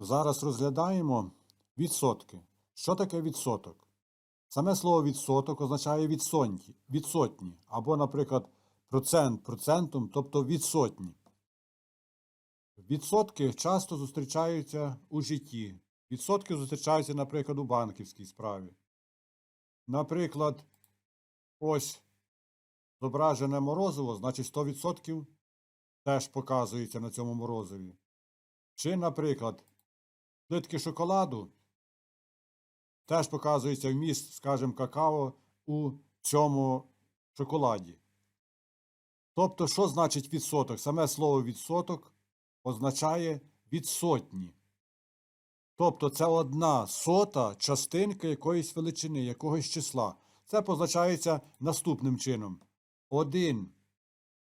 Зараз розглядаємо відсотки. Що таке відсоток? Саме слово відсоток означає відсотні, відсотні або, наприклад, процент процентом, тобто відсотні. Відсотки часто зустрічаються у житті. Відсотки зустрічаються, наприклад, у банківській справі. Наприклад, ось зображене морозиво, значить 100% теж показується на цьому морозиві. Чи, наприклад, плитки шоколаду теж показується вміст, скажімо, какао у цьому шоколаді. Тобто, що значить відсоток? Саме слово відсоток означає відсотні. Тобто це одна сота частинка якоїсь величини, якогось числа. Це позначається наступним чином. Один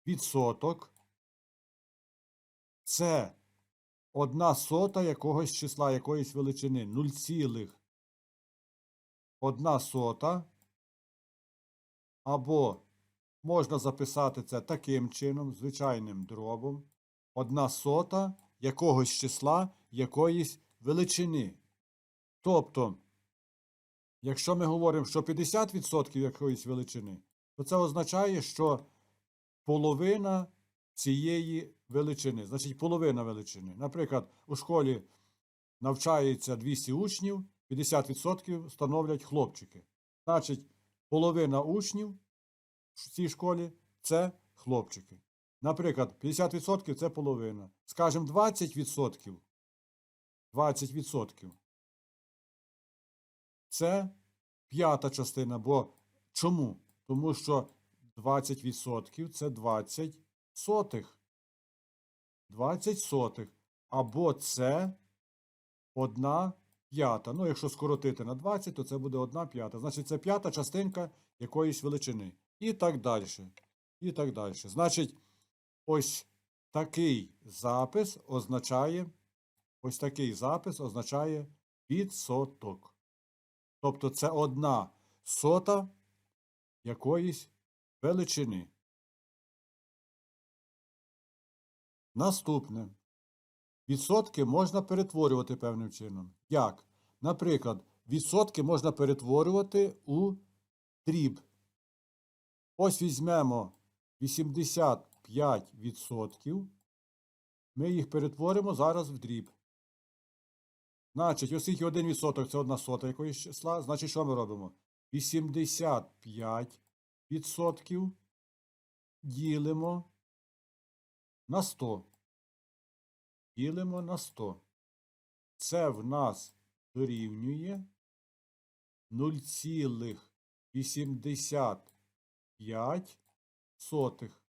відсоток це одна сота якогось числа, якоїсь величини. 0, цілих одна сота. Або можна записати це таким чином, звичайним дробом. Одна сота якогось числа якоїсь величини. Тобто, якщо ми говоримо, що 50% якоїсь величини, то це означає, що половина цієї величини, значить половина величини. Наприклад, у школі навчається 200 учнів, 50% становлять хлопчики. Значить, половина учнів в цій школі це хлопчики. Наприклад, 50% це половина. Скажемо, 20%. 20%. Це п'ята частина. Бо чому? Тому що 20% це 20 сотих. 20 сотих. Або це одна п'ята. Ну, якщо скоротити на 20, то це буде одна п'ята. Значить, це п'ята частинка якоїсь величини. І так далі. І так далі. Значить, ось такий запис означає, ось такий запис означає відсоток. Тобто це одна сота якоїсь величини. Наступне. Відсотки можна перетворювати певним чином. Як? Наприклад, відсотки можна перетворювати у дріб. Ось візьмемо 85%. Ми їх перетворимо зараз в дріб. Значить, оскільки 1% це одна сота якоїсь числа, значить, що ми робимо? 85% ділимо на 100. Ділимо на 100. Це в нас дорівнює 0,85 сотих.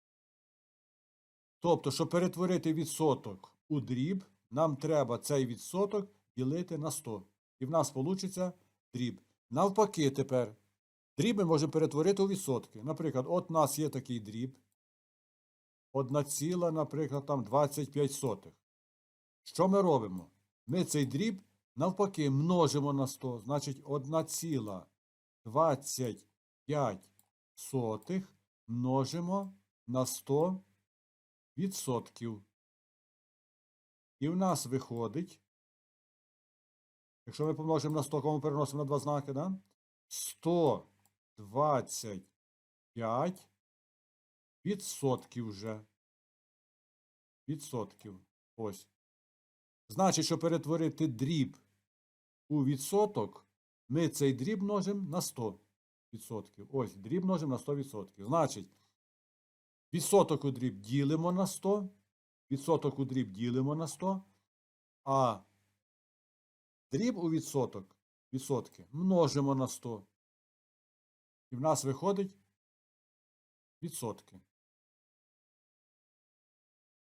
Тобто, щоб перетворити відсоток у дріб, нам треба цей відсоток ділити на 100. І в нас вийде дріб. Навпаки, тепер дріб ми можемо перетворити у відсотки. Наприклад, от у нас є такий дріб. 1 ціла, наприклад, там 25 сотих. Що ми робимо? Ми цей дріб навпаки множимо на 100. Значить, 1 ціла 25 сотих множимо на 100 відсотків. І в нас виходить, якщо ми помножимо на 100, кому переносимо на два знаки, да? 125 відсотків вже. Відсотків. Ось. Значить, щоб перетворити дріб у відсоток, ми цей дріб множимо на 100 відсотків. Ось, дріб множимо на 100 відсотків. Значить, відсоток у дріб ділимо на 100, відсоток у дріб ділимо на 100, а дріб у відсоток, відсотки множимо на 100. І в нас виходить відсотки.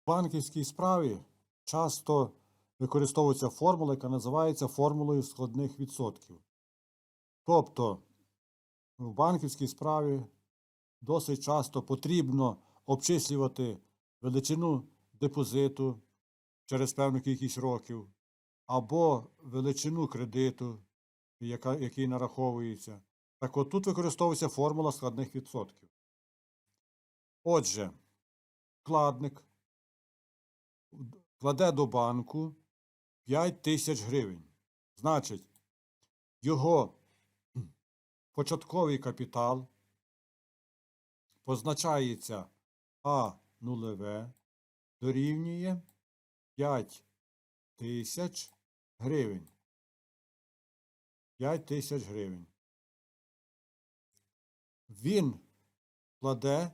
В банківській справі часто використовується формула, яка називається формулою складних відсотків. Тобто в банківській справі досить часто потрібно обчислювати величину депозиту, через певну кількість років, або величину кредиту, яка, який нараховується. Так от тут використовується формула складних відсотків. Отже, вкладник кладе до банку 5 тисяч гривень. Значить, його початковий капітал позначається А нулеве дорівнює 5 тисяч гривень. 5 тисяч гривень. Він кладе,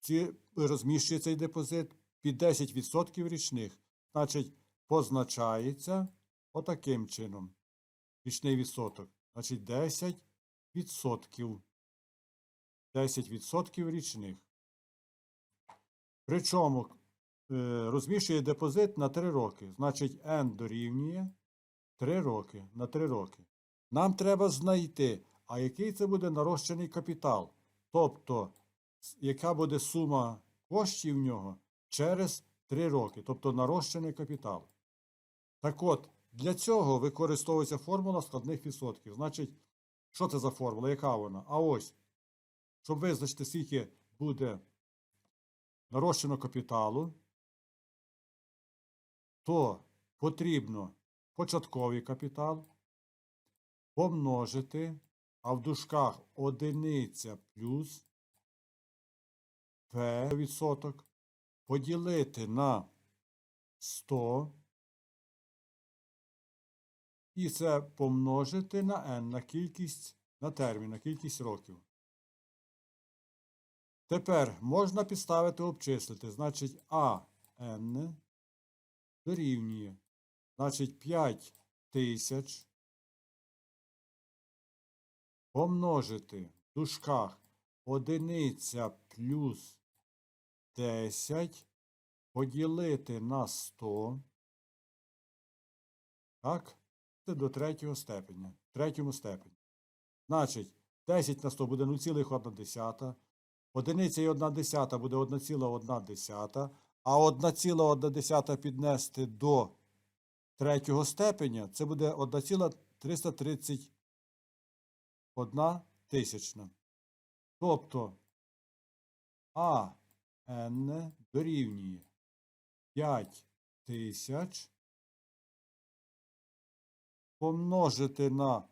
ці, розміщує цей депозит під 10% річних. Значить, позначається отаким чином. Річний відсоток. Значить, 10%. 10% річних. Причому е, розміщує депозит на 3 роки. Значить, N дорівнює 3 роки. На 3 роки. Нам треба знайти, а який це буде нарощений капітал. Тобто, яка буде сума коштів в нього через 3 роки, тобто нарощений капітал. Так от, для цього використовується формула складних відсотків. Значить, що це за формула? Яка вона? А ось, щоб визначити, скільки буде нарощено капіталу, то потрібно початковий капітал помножити, а в дужках одиниця плюс P відсоток поділити на 100 і це помножити на n, на кількість, на термін, на кількість років. Тепер можна підставити обчислити. Значить, а n дорівнює. Значить, 5 тисяч помножити в дужках одиниця плюс 10 поділити на 100. Так? Це до третього степеня. Третьому степені. Значить, 10 на 100 буде 0,1. Одиниця і 1 десята буде 1,1 десята. А 1,1 піднести до третього степеня це буде 1,331 тисячна. Тобто А n дорівнює 5 тисяч помножити на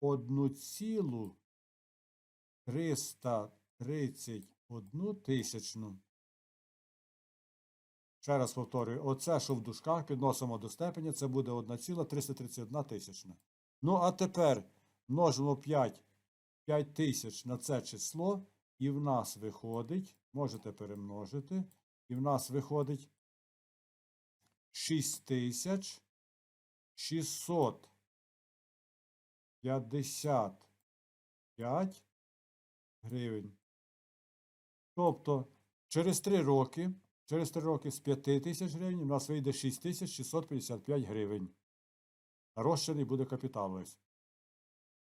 1,331 тисячну. Ще раз повторюю, оце, що в дужках підносимо до степеня, це буде 1,331 тисячна. Ну, а тепер множимо 5, 5 тисяч на це число, і в нас виходить, можете перемножити, і в нас виходить 6655 гривень. Тобто, через 3 роки, через 3 роки з 5 тисяч гривень у нас вийде 6655 гривень. Розчений буде капітал весь.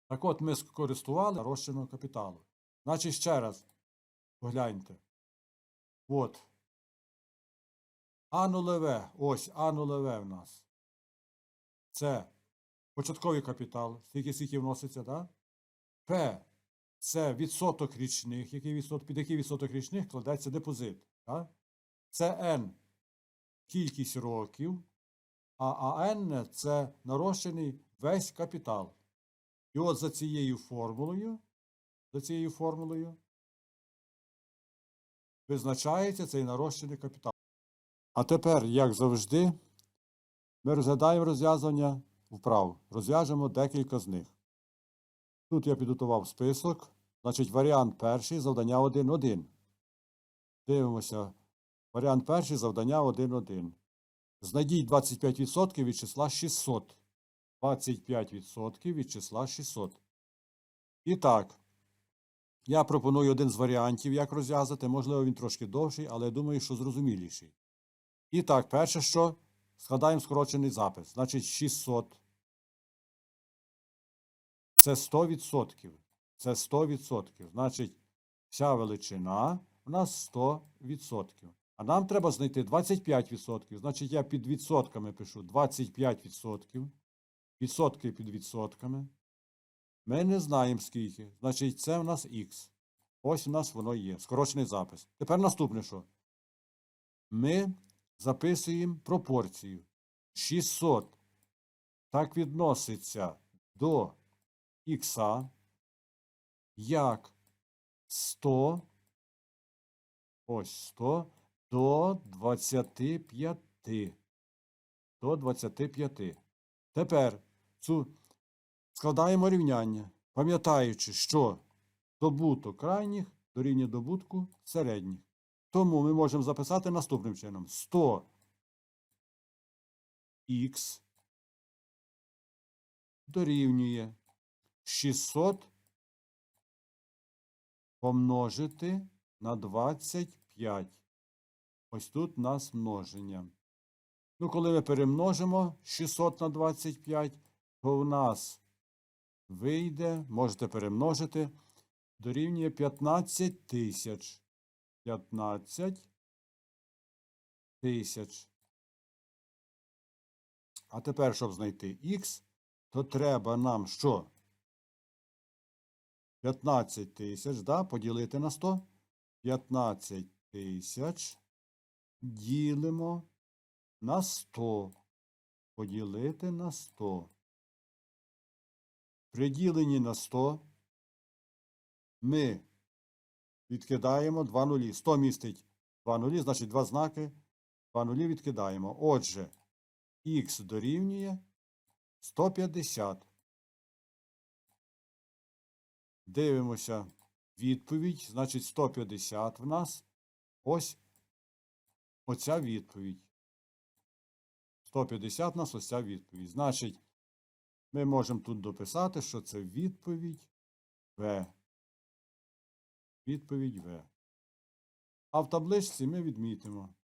Так от ми скористували розчиного капіталу. Значить, ще раз погляньте. От. А нулеве, ось А нулеве в нас. Це початковий капітал, скільки скільки вноситься, так? П. Це відсоток річних, який відсоток, під який відсоток річних кладеться депозит. Так? Це N кількість років, а АН це нарощений весь капітал. І от за цією формулою, за цією формулою визначається цей нарощений капітал. А тепер, як завжди, ми розглядаємо розв'язання вправ. Розв'яжемо декілька з них. Тут я підготував список. Значить, варіант перший, завдання 1.1. Дивимося. Варіант перший, завдання 1.1. Знайдіть 25% від числа 600. 25% від числа 600. І так, я пропоную один з варіантів, як розв'язати. Можливо, він трошки довший, але я думаю, що зрозуміліший. І так, перше, що складаємо скорочений запис. Значить, 600. Це 100%. Це 100%. Значить, вся величина у нас 100%. А нам треба знайти 25%. Значить, я під відсотками пишу 25%. Відсотки під відсотками. Ми не знаємо скільки. Значить, це в нас х. Ось у нас воно є. Скорочений запис. Тепер наступне що? Ми записуємо пропорцію. 600 так відноситься до х, як 100, ось 100 до 25. До 25. Тепер цю складаємо рівняння, пам'ятаючи, що добуток крайніх дорівнює добутку середніх. Тому ми можемо записати наступним чином: 100 х дорівнює 600 помножити на 25. Ось тут у нас множення. Ну, коли ми перемножимо 600 на 25, то в нас вийде, можете перемножити, дорівнює 15 тисяч. 15 тисяч. А тепер, щоб знайти х, то треба нам що? 15 тисяч, да, поділити на 100. 15 тисяч ділимо на 100. Поділити на 100. При діленні на 100 ми відкидаємо 2 нулі. 100 містить 2 нулі, значить 2 знаки. 2 нулі відкидаємо. Отже, х дорівнює 150. Дивимося відповідь. Значить, 150 в нас. Ось оця відповідь. 150 в нас ось ця відповідь. Значить, ми можемо тут дописати, що це відповідь В. Відповідь В. А в табличці ми відмітимо,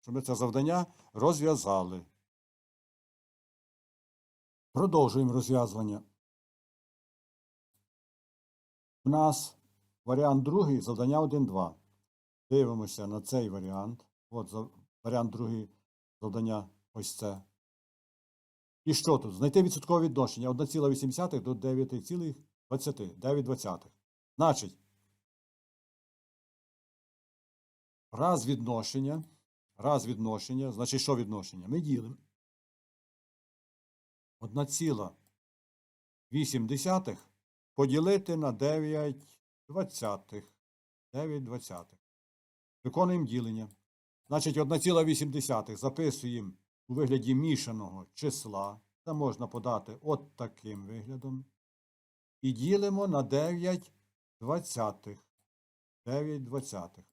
що ми це завдання розв'язали. Продовжуємо розв'язування. У нас варіант другий, завдання 1-2. Дивимося на цей варіант. От варіант другий завдання ось це. І що тут? Знайти відсоткове відношення 1,8 до 9,20. 9,20. Значить, раз відношення, раз відношення, значить, що відношення? Ми ділимо 1,8 поділити на 9 двадцятих. 9 двадцятих. Виконуємо ділення. Значить, 1,8 записуємо у вигляді мішаного числа. Це можна подати от таким виглядом. І ділимо на 9 двадцятих. 9 двадцятих.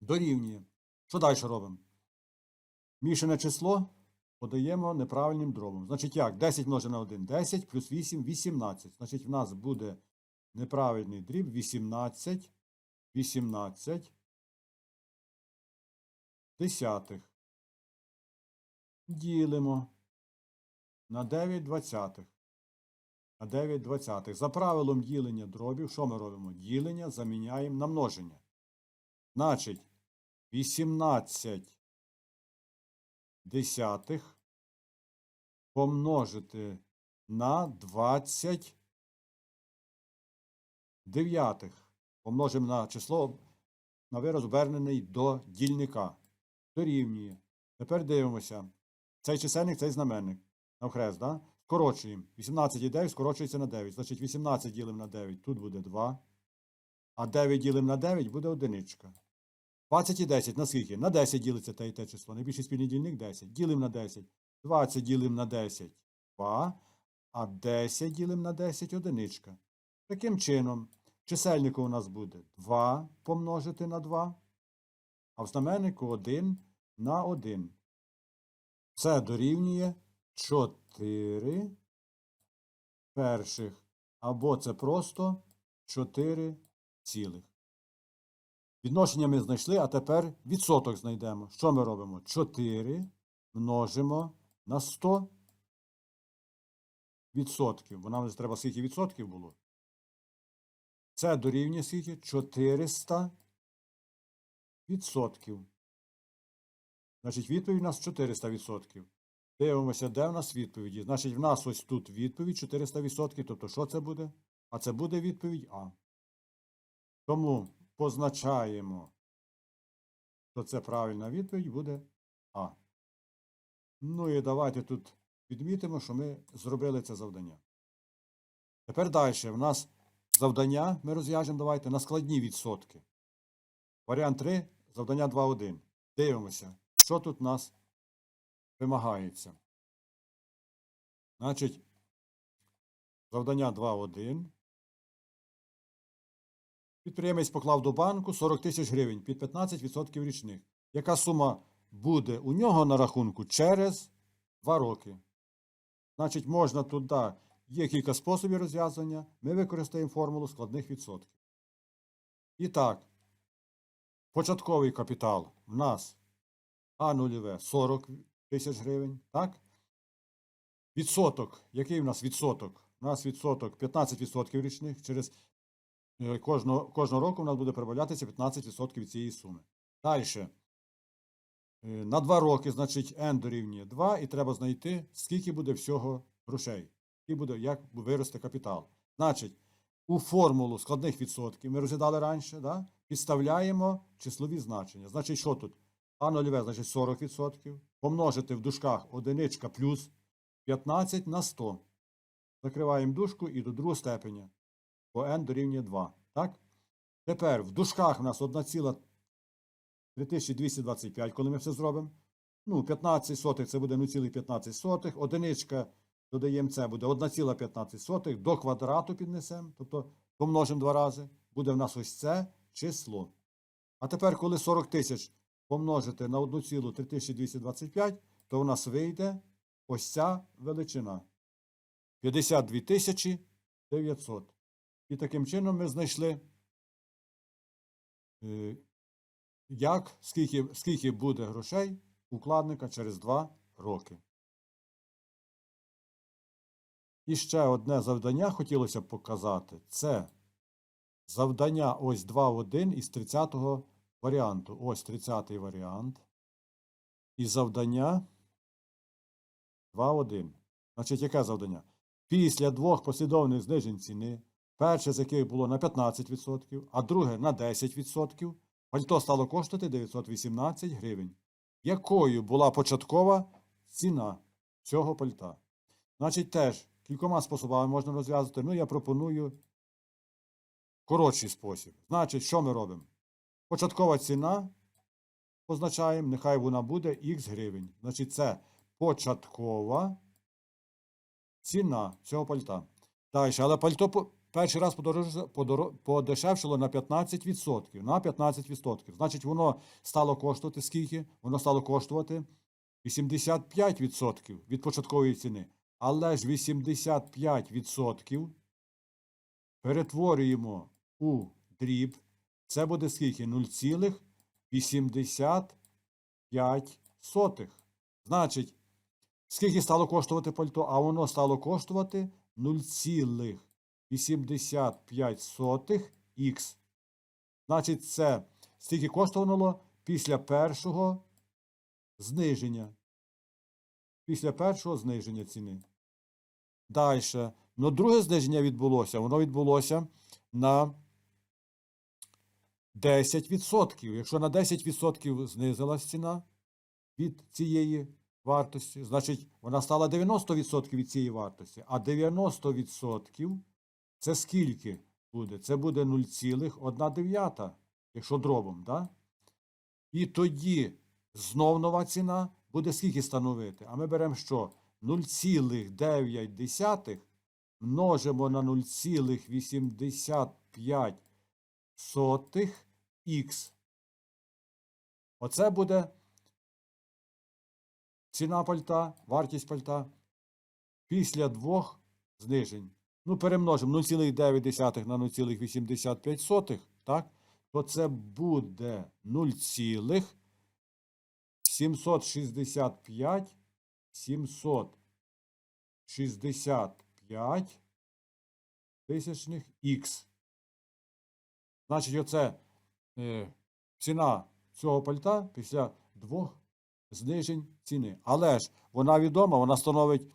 Дорівнює. Що далі робимо? Мішане число подаємо неправильним дробом. Значить як? 10 множить на 1 10 плюс 8 18. Значить, в нас буде неправильний дріб 18. 18 десятих. Ділимо на 9 двадцятих. На 9 двадцятих. За правилом ділення дробів, що ми робимо? Ділення заміняємо на множення. Значить, 18 десятих помножити на 20 дев'ятих. Помножимо на число на вираз обернений до дільника. Дорівнює. Тепер дивимося. Цей чисельник, цей знаменник. Навхрест, да? Скорочуємо. 18 і 9 скорочується на 9. Значить, 18 ділимо на 9. Тут буде 2. А 9 ділимо на 9 буде одиничка. 20 і 10 на скільки? На 10 ділиться те і те число. Найбільший спільний дільник 10. Ділимо на 10. 20 ділимо на 10 2. А 10 ділимо на 10 одиничка. Таким чином, чисельнику у нас буде 2 помножити на 2, а в знаменнику 1 на 1. Це дорівнює 4 перших. Або це просто 4 цілих. Відношення ми знайшли, а тепер відсоток знайдемо. Що ми робимо? 4 множимо на 100 відсотків. Бо нам вже треба скільки відсотків було. Це дорівнює скільки? 400 відсотків. Значить, відповідь у нас 400 відсотків. Дивимося, де в нас відповіді. Значить, в нас ось тут відповідь 400 відсотків. Тобто, що це буде? А це буде відповідь А. Тому позначаємо, що це правильна відповідь буде А. Ну і давайте тут відмітимо, що ми зробили це завдання. Тепер далі. В нас завдання ми розв'яжемо давайте на складні відсотки. Варіант 3, завдання 2.1. Дивимося, що тут нас вимагається. Значить, завдання 2.1. Підприємець поклав до банку 40 тисяч гривень під 15% річних. Яка сума буде у нього на рахунку через 2 роки? Значить, можна туди, є кілька способів розв'язання. Ми використаємо формулу складних відсотків. І так, початковий капітал в нас А нульове 40 тисяч гривень. Так? Відсоток. Який в нас відсоток? У нас відсоток 15% річних. Через кожного, кожного року у нас буде прибавлятися 15% від цієї суми. Далі. На 2 роки, значить, n дорівнює 2, і треба знайти, скільки буде всього грошей. І буде, як виросте капітал. Значить, у формулу складних відсотків ми розглядали раніше, да? підставляємо числові значення. Значить, що тут? А нульове, значить 40%. Помножити в дужках одиничка плюс 15 на 100. Закриваємо дужку і до другого степеня. По n дорівнює 2. Так? Тепер в дужках у нас 1,3225, коли ми все зробимо. Ну, 15 сотих це буде 0,15 сотих. Одиничка додаємо це буде 1,15 сотих. До квадрату піднесемо, тобто помножимо два рази. Буде в нас ось це число. А тепер, коли 40 тисяч помножити на 1,3225, то у нас вийде ось ця величина. 52 тисячі 900. І таким чином ми знайшли, е, як, скільки, скільки буде грошей укладника через 2 роки. І ще одне завдання хотілося б показати. Це завдання ось 2.1 із 30-го варіанту. Ось 30-й варіант. І завдання 2.1. Значить, яке завдання? Після двох послідовних знижень ціни, перше з яких було на 15%, а друге на 10%, пальто стало коштувати 918 гривень. Якою була початкова ціна цього пальта? Значить, теж кількома способами можна розв'язати. Ну, я пропоную коротший спосіб. Значить, що ми робимо? Початкова ціна позначаємо, нехай вона буде х гривень. Значить, це початкова ціна цього пальта. Далі, але пальто перший раз подешевшило на 15%. На 15%. Значить, воно стало коштувати скільки? Воно стало коштувати 85% від початкової ціни. Але ж 85% перетворюємо у дріб. Це буде скільки? 0,85. Значить, скільки стало коштувати пальто? А воно стало коштувати 0,85 х. Значить, це скільки коштувало після першого зниження. Після першого зниження ціни. Далі. Ну, друге зниження відбулося. Воно відбулося на 10%. Якщо на 10% знизилась ціна від цієї вартості, значить вона стала 90% від цієї вартості. А 90% це скільки буде? Це буде 0,1, якщо дробом, да? І тоді знов нова ціна буде скільки становити? А ми беремо що? 0,9 множимо на 0,85 х. Оце буде ціна пальта, вартість пальта після двох знижень. Ну, перемножимо 0,9 на 0,85, так? То це буде 0,765 765 тисячних х. Значить, оце е, ціна цього пальта після двох знижень ціни. Але ж вона відома, вона становить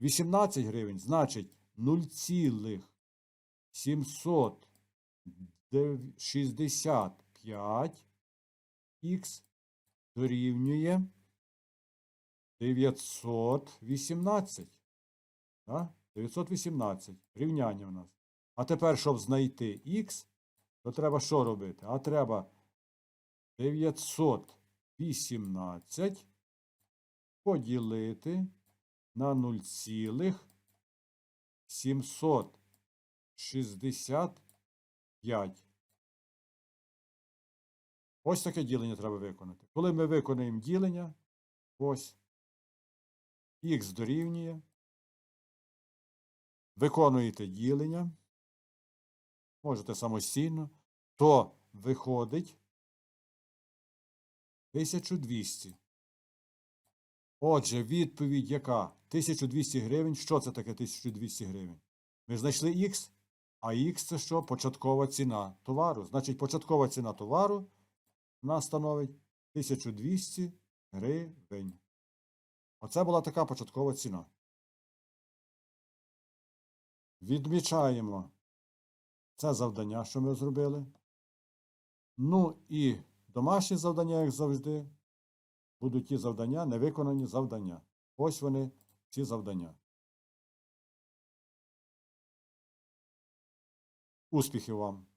918 гривень, значить 0,765 х дорівнює 918. Так? 918. Рівняння у нас. А тепер, щоб знайти х, то треба що робити? А треба 918 поділити на 0,765. Ось таке ділення треба виконати. Коли ми виконаємо ділення, ось х дорівнює. Виконуєте ділення, можете самостійно, то виходить 1200. Отже, відповідь яка? 1200 гривень. Що це таке 1200 гривень? Ми знайшли х, а х це що? Початкова ціна товару. Значить, початкова ціна товару нас становить 1200 гривень. Оце була така початкова ціна. Відмічаємо це завдання, що ми зробили. Ну і домашні завдання, як завжди, будуть ті завдання, невиконані завдання. Ось вони, ці завдання. Успіхів вам!